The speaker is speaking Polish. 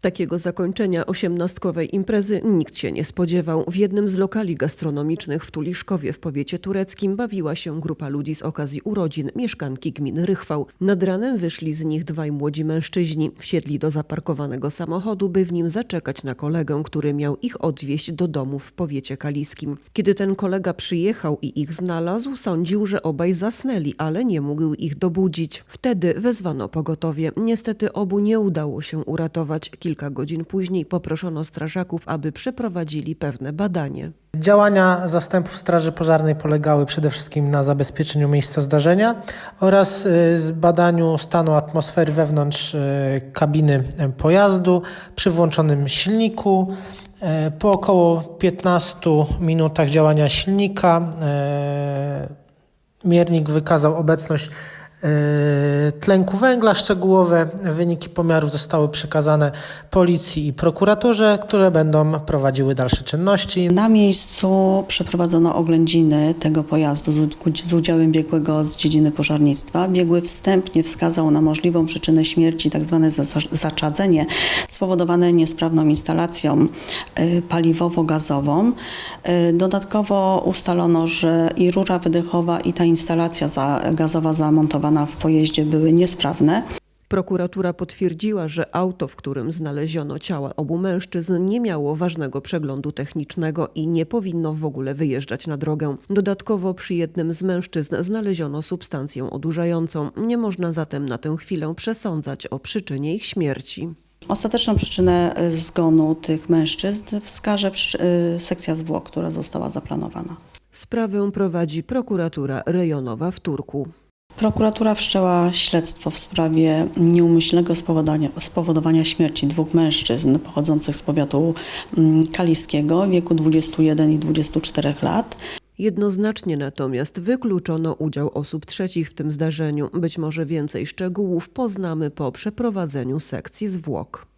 Takiego zakończenia osiemnastkowej imprezy nikt się nie spodziewał. W jednym z lokali gastronomicznych w Tuliszkowie w powiecie tureckim bawiła się grupa ludzi z okazji urodzin mieszkanki gminy Rychwał. Nad ranem wyszli z nich dwaj młodzi mężczyźni. Wsiedli do zaparkowanego samochodu, by w nim zaczekać na kolegę, który miał ich odwieźć do domu w powiecie kaliskim. Kiedy ten kolega przyjechał i ich znalazł, sądził, że obaj zasnęli, ale nie mógł ich dobudzić. Wtedy wezwano pogotowie. Niestety obu nie udało się uratować. Kilka godzin później poproszono strażaków, aby przeprowadzili pewne badanie. Działania zastępów Straży Pożarnej polegały przede wszystkim na zabezpieczeniu miejsca zdarzenia oraz y, zbadaniu stanu atmosfery wewnątrz y, kabiny y, pojazdu przy włączonym silniku. Po około 15 minutach działania silnika miernik wykazał obecność tlenku węgla. Szczegółowe wyniki pomiarów zostały przekazane policji i prokuraturze, które będą prowadziły dalsze czynności. Na miejscu przeprowadzono oględziny tego pojazdu z, ud- z udziałem biegłego z dziedziny pożarnictwa. Biegły wstępnie wskazał na możliwą przyczynę śmierci, tzw. za- zaczadzenie spowodowane niesprawną instalacją y, paliwowo-gazową. Y, Dodatkowo ustalono, że i rura wydechowa i ta instalacja gazowa zamontowana w pojeździe były niesprawne. Prokuratura potwierdziła, że auto, w którym znaleziono ciała obu mężczyzn, nie miało ważnego przeglądu technicznego i nie powinno w ogóle wyjeżdżać na drogę. Dodatkowo przy jednym z mężczyzn znaleziono substancję odurzającą. Nie można zatem na tę chwilę przesądzać o przyczynie ich śmierci. Ostateczną przyczynę y, zgonu tych mężczyzn wskaże y, sekcja zwłok, która została zaplanowana. Sprawę prowadzi prokuratura rejonowa w Turku. Prokuratura wszczęła śledztwo w sprawie nieumyślnego spowodowania, spowodowania śmierci dwóch mężczyzn pochodzących z powiatu mm, kaliskiego w wieku 21 i 24 lat. Jednoznacznie natomiast wykluczono udział osób trzecich w tym zdarzeniu. Być może więcej szczegółów poznamy po przeprowadzeniu sekcji zwłok.